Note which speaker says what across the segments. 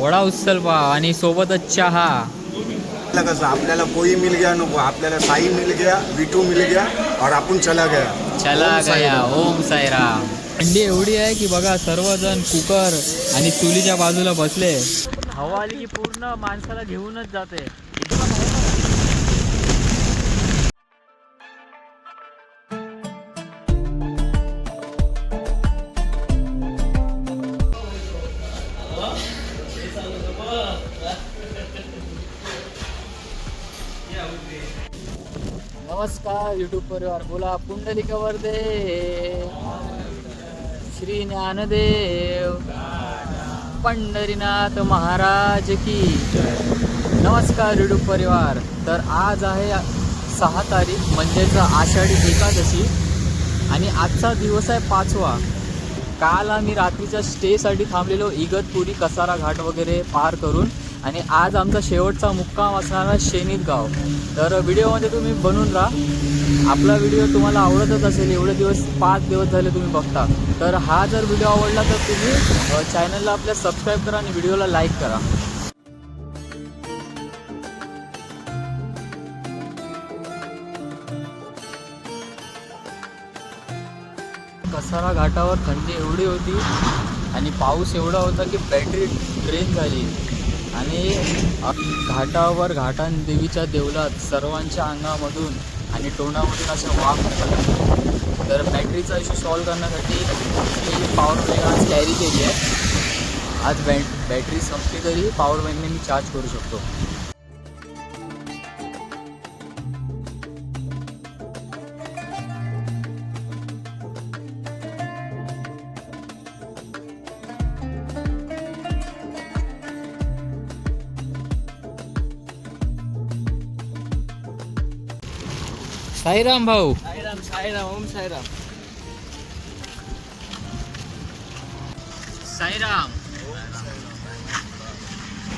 Speaker 1: वडा उचल पाव आणि सोबतच चहा.
Speaker 2: आपल्याला कसं आपल्याला कोई मिल गया नको. आपल्याला साई मिल गया विटू मिल गया और आपण चला गया.
Speaker 1: चला
Speaker 2: ओम साई
Speaker 1: गया
Speaker 2: राम.
Speaker 1: ओम साईराम. थंडी एवढी आहे की बघा सर्वजण कुकर आणि चुलीच्या बाजूला बसले. हवा आली की पूर्ण माणसाला घेऊनच जाते. नमस्कार युट्यूब परिवार बोला पुंडलिकावर दे श्री ज्ञानदेव पंढरीनाथ महाराज की नमस्कार युट्यूब परिवार तर आज आहे सहा तारीख म्हणजेच आषाढी एकादशी. आणि आजचा दिवस आहे पाचवा. काल आम्ही रात्रीच्या स्टेसाठी थांबलेलो इगतपुरी कसारा घाट वगैरे पार करून. आणि आज आमचा शेवटचा मुक्काम असणारा शेनीत गाव. तर व्हिडिओमध्ये तुम्ही बनून राहा. आपला व्हिडिओ तुम्हाला आवडतच असेल एवढे दिवस पाच दिवस झाले तुम्ही बघता. तर हा जर व्हिडिओ आवडला तर तुम्ही चॅनलला आपल्या सबस्क्राईब करा आणि व्हिडिओला लाईक करा. कसारा घाटावर थंडी एवढी होती आणि पाऊस एवढा होता की बॅटरी ड्रेन झाली. आणि घाटावर घाटान देवीच्या देवलात सर्वांच्या अंगामधून आणि तोंडामधून असं वाफ आला. तर बॅटरीचा इश्यू सॉल्व करण्यासाठी मी पॉवर बँक आज कॅरी केली आहे आज बॅ बॅटरी संपली तरी पॉवर बँकने मी चार्ज करू शकतो साईराम भाऊ.
Speaker 3: साईराम साईराम ओम साईराम.
Speaker 1: साईराम.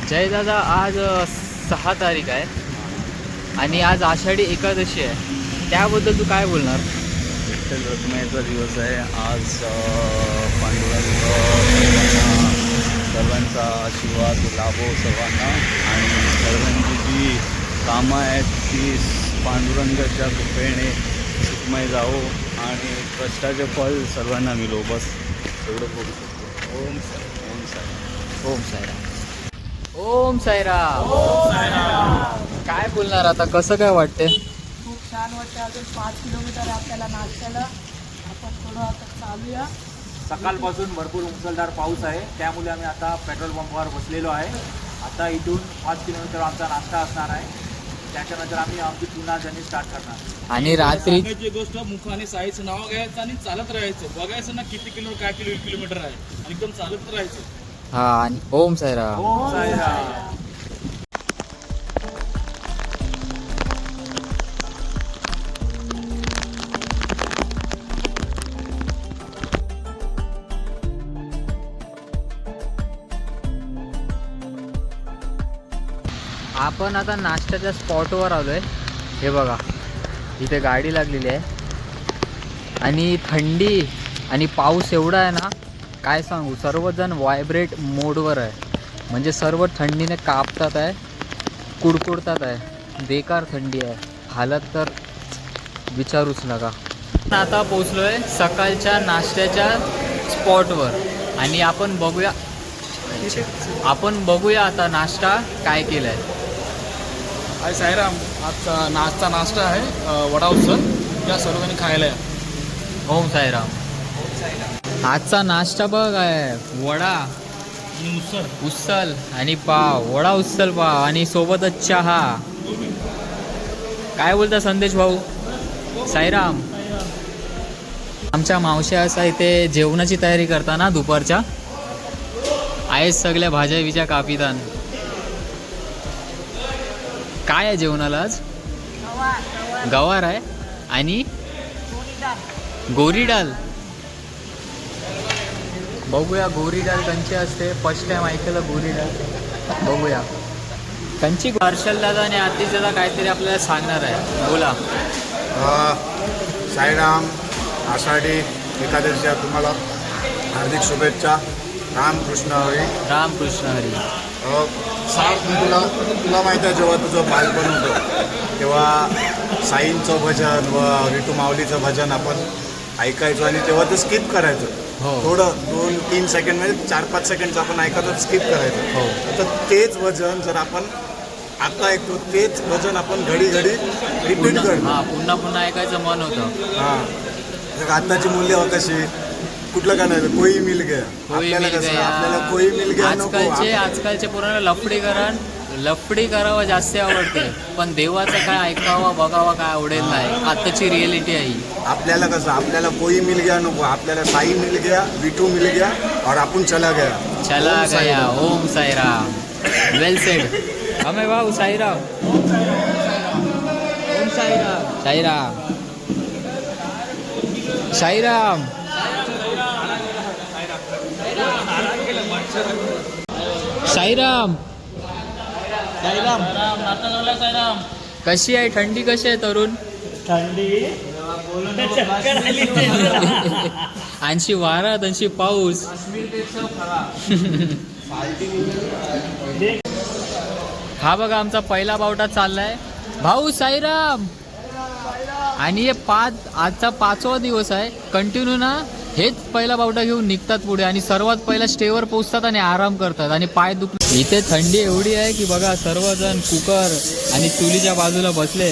Speaker 1: जय दादा आज सहा तारीख आहे. आणि आज आषाढी एकादशी आहे. त्याबद्दल तू काय बोलणार?
Speaker 4: विठ्ठल रखुमाईचा दिवस आहे. आज पांडुरंग सर्वांचा आशीर्वाद लाभो सर्वांना. आणि सर्वांची जी कामं आहेत ती पांडुरंगाच्या कृपेने सुखमय जावो आणि कष्टाचे फळ सर्वांना मिळो बस. एवढं बोलू शकतो. ओम ओम साई.
Speaker 1: ओम साईराम ओम साईराम काय बोलणार आता? कसं काय वाटते
Speaker 3: खूप छान वाटतं अजून पाच किलोमीटर आपल्याला नाश्त्याला. आपण थोडं आता चालूया.
Speaker 5: सकाळपासून भरपूर मुसळधार पाऊस आहे. त्यामुळे आम्ही आता पेट्रोल पंपावर बसलेलो आहे. आता इथून पाच किलोमीटर आमचा नाश्ता असणार आहे. त्याच्यानंतर आम्ही आमची पुन्हा जर्नी स्टार्ट करणार.
Speaker 1: आणि रात्री
Speaker 6: सांगायची गोष्ट मुखाने साईचं नाव घ्यायचं आणि चालत राहायचं. बघायचं ना किती किलो काय किलो किलोमीटर आहे. आणि एकदम चालत राहायचं.
Speaker 1: हा आणि ओम साईराम.
Speaker 5: ओम साईराम.
Speaker 1: आपण आता नाश्त्याच्या स्पॉटवर आलो आहे हे बघा इथे गाडी लागलेली आहे. आणि थंडी आणि पाऊस एवढा आहे ना काय सांगू सर्वजण व्हायब्रेट मोडवर आहे. म्हणजे सर्व थंडीने कापतात आहे कुडकुडतात आहे बेकार थंडी आहे. हालत तर विचारूच नका. आता पोचलो आहे सकाळच्या नाश्त्याच्या स्पॉटवर आणि आपण बघूया आपण बघूया आता नाश्ता काय केला आहे
Speaker 6: हाय साईराम आजचा नाश्ता नाश्ता आहे वडा उचल या सर्वांनी खायला या.
Speaker 1: ओम साईराम. आजचा नाश्ता बघ आहे. वडा
Speaker 6: आणि उसळ.
Speaker 1: उसल आणि पाव. वडा उसल पाव आणि सोबतच चहा. काय बोलता संदेश भाऊ? साईराम. आमच्या मावश्या असा इथे जेवणाची तयारी करताना दुपारच्या. आहेत सगळ्या भाज्या बिज्या कापितान. काय आहे जेवणाला आज? गवार आहे. आणि? गोरी डाल बघूया गोरी डाल कंची असते. फर्स्ट टाइम ऐकलं गोरी डाल बघूया. कंची हर्षल दादा आणि आतिश दादा काहीतरी आपल्याला सांगणार आहे बोला.
Speaker 2: साईराम आषाढी एकादशीच्या तुम्हाला हार्दिक शुभेच्छा. रामकृष्ण हरी.
Speaker 1: रामकृष्ण हरी.
Speaker 2: सार्थ तुला तुला माहिती आहे जेव्हा तुझं बालपण होतं तेव्हा साईंचं भजन व रिटू माऊलीचं भजन आपण ऐकायचो आणि तेव्हा ते स्किप करायचो.
Speaker 1: हो.
Speaker 2: थोडं दोन तीन सेकंड म्हणजे चार पाच सेकंडचं आपण ऐकायचो स्किप करायचो.
Speaker 1: हो.
Speaker 2: तर तेच भजन जर आपण आता ऐकतो तेच भजन आपण घडी घडी रिपीट करतो.
Speaker 1: हा पुन्हा पुन्हा ऐकायचं मन होतं.
Speaker 2: हां. तर आत्ताची मूल्य कशी? कुठलं का नाही कोई मिल गया.
Speaker 1: कोई
Speaker 2: आपल्याला
Speaker 1: मिल गया.
Speaker 2: आपल्याला कोई मिल गया
Speaker 1: आजकालचे आजकालचे पोरांना लफडीकरण लफडी करावं जास्त आवडते. पण देवाचं काय ऐकावं बघावं काय आवडेल नाही. आताची रिएलिटी आहे.
Speaker 2: आपल्याला कसं आपल्याला कोई मिल गया नको. आपल्याला साई मिल गया विठू मिल गया और आपण चला गया.
Speaker 1: चला गया. ओम साईराम. वेल सेड हमें भाऊ साईराम. ओम साईराम साईराम. साईराम. साईराम. साईराम. कशी आहे? थंडी कशी आहे तरुण? ऐंशी वारा ऐंशी पाऊस. हा बघा आमचा पहिला बावटा चाललाय. भाऊ साईराम. आणि हे पाच आजचा पाचवा दिवस आहे. कंटिन्यू ना. हेच पहिला बावटा घेऊन निघतात पुढे आणि सर्वात पहिला स्टेवर पोचतात आणि आराम करतात आणि पाय दुख इथे थंडी एवढी आहे की बघा सर्वजण कुकर आणि चुलीच्या बाजूला बसले.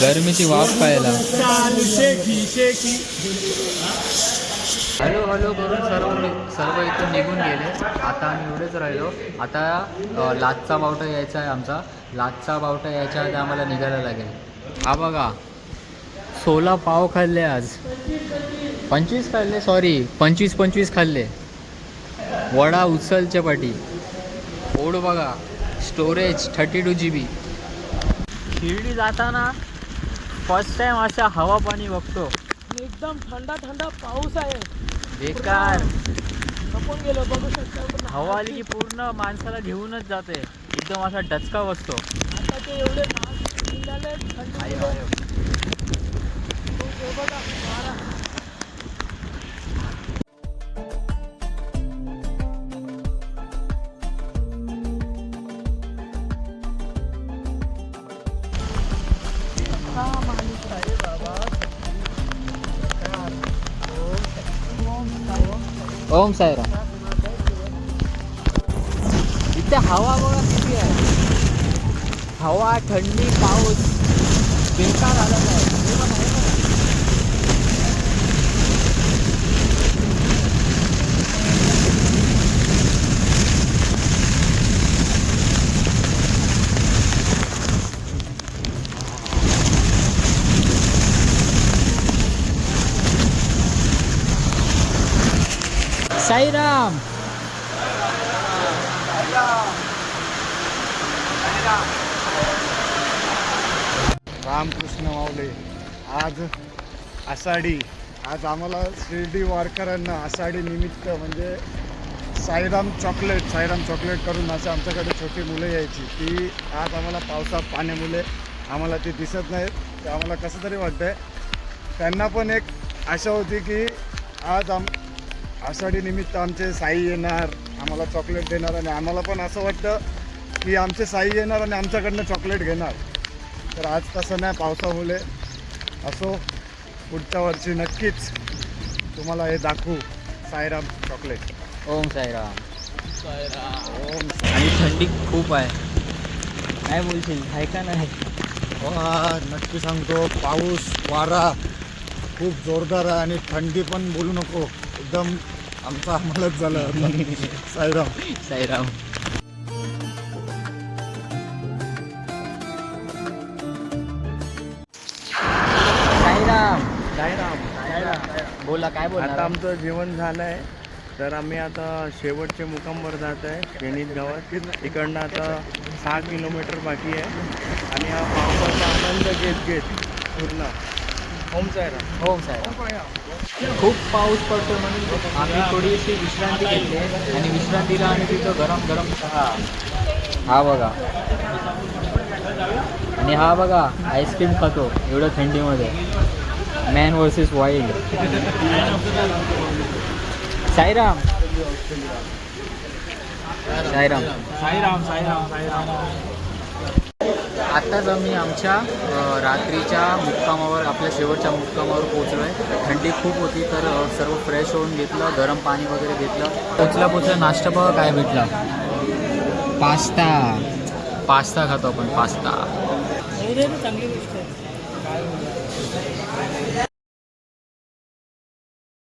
Speaker 1: गरमीची वाफ खायला. हॅलो हॅलो करून सर्व सर्व इथून निघून गेले. आता आम्ही एवढेच राहिलो. आता लाचचा बावटा यायचा आहे आमचा. लाचचा बावटा यायच्या आधी आम्हाला निघायला लागेल. हा बघा सोला पाव खाल्ले आज. पंचवीस खाल्ले सॉरी पंचवीस पंचवीस खाल्ले. वडा उचलच्या पाठी. ओढ बघा. Storage thirty two G B Shirdi जाताना फर्स्ट टाइम अशा हवा पाणी बघतो.
Speaker 3: एकदम थंडा थंडा पाऊस आहे.
Speaker 1: बेकार.
Speaker 3: गेलो बघू शकता
Speaker 1: हवा आली की पूर्ण माणसाला घेऊनच जाते. एकदम असा डचका बसतो.
Speaker 3: आता ते एवढे निघाले थंडी
Speaker 1: ओम साईरा इथे हवा बघा किती आहे. हवा थंडी पाऊस बेकार आला नाही साईराम.
Speaker 2: रामकृष्ण माऊले आज आषाढी. आज आम्हाला शिर्डी वारकऱ्यांना आषाढी निमित्त म्हणजे साईराम चॉकलेट साईराम चॉकलेट करून असे आमच्याकडे छोटी मुलं यायची. ती आज आम्हाला पावसात पाण्यामुळे आम्हाला ती दिसत नाहीत. ते आम्हाला कसं तरी वाटतंय त्यांना पण एक आशा होती की आज आम आषाढी निमित्त आमचे साई येणार आम्हाला चॉकलेट देणार आणि आम्हाला पण असं वाटतं की आमचे साई येणार आणि आमच्याकडनं चॉकलेट घेणार. तर आज तसं नाही पावसामुळे असो पुढच्या वर्षी नक्कीच तुम्हाला हे दाखवू साईराम चॉकलेट
Speaker 1: ओम साईराम.
Speaker 2: ओम
Speaker 1: आणि थंडी खूप आहे. काय बोलशील आहे का नाही?
Speaker 2: वा नक्की सांगतो पाऊस वारा खूप जोरदार आहे आणि थंडी पण बोलू नको. एकदम आमचा आम्हालाच झालं. साईराम.
Speaker 1: साईराम. साईराम. साईराम. बोला काय बोला
Speaker 7: आता आमचं जेवण झालं आहे तर आम्ही आता शेवटच्या मुकामवर जात आहे गणित गावात. इकडनं आता सहा किलोमीटर बाकी आहे. आणि हा पावसाचा आनंद घेत घेत पूर्ण. होम जायला
Speaker 1: हो साहेब खूप पाऊस पडतो म्हणून आम्ही थोडीशी विश्रांती घेतली आणि विश्रांतीला आम्ही तिथं गरम गरम चहा. हा बघा. आणि हा बघा आईस्क्रीम खातो एवढं थंडीमध्ये. Man versus wild Sairam. Sairam.
Speaker 5: Sairam Sairam Sairam.
Speaker 1: आत्ताच आम्ही आमच्या रात्रीच्या मुक्कामावर आपल्या शेवटच्या मुक्कामावर पोहोचलो आहे थंडी खूप होती तर सर्व फ्रेश होऊन घेतलं गरम पाणी वगैरे घेतलं. पोचल्या पोचल्या नाश्ता बघा काय भेटला. पास्ता. पास्ता खातो आपण पास्ता.
Speaker 3: चांगली गोष्ट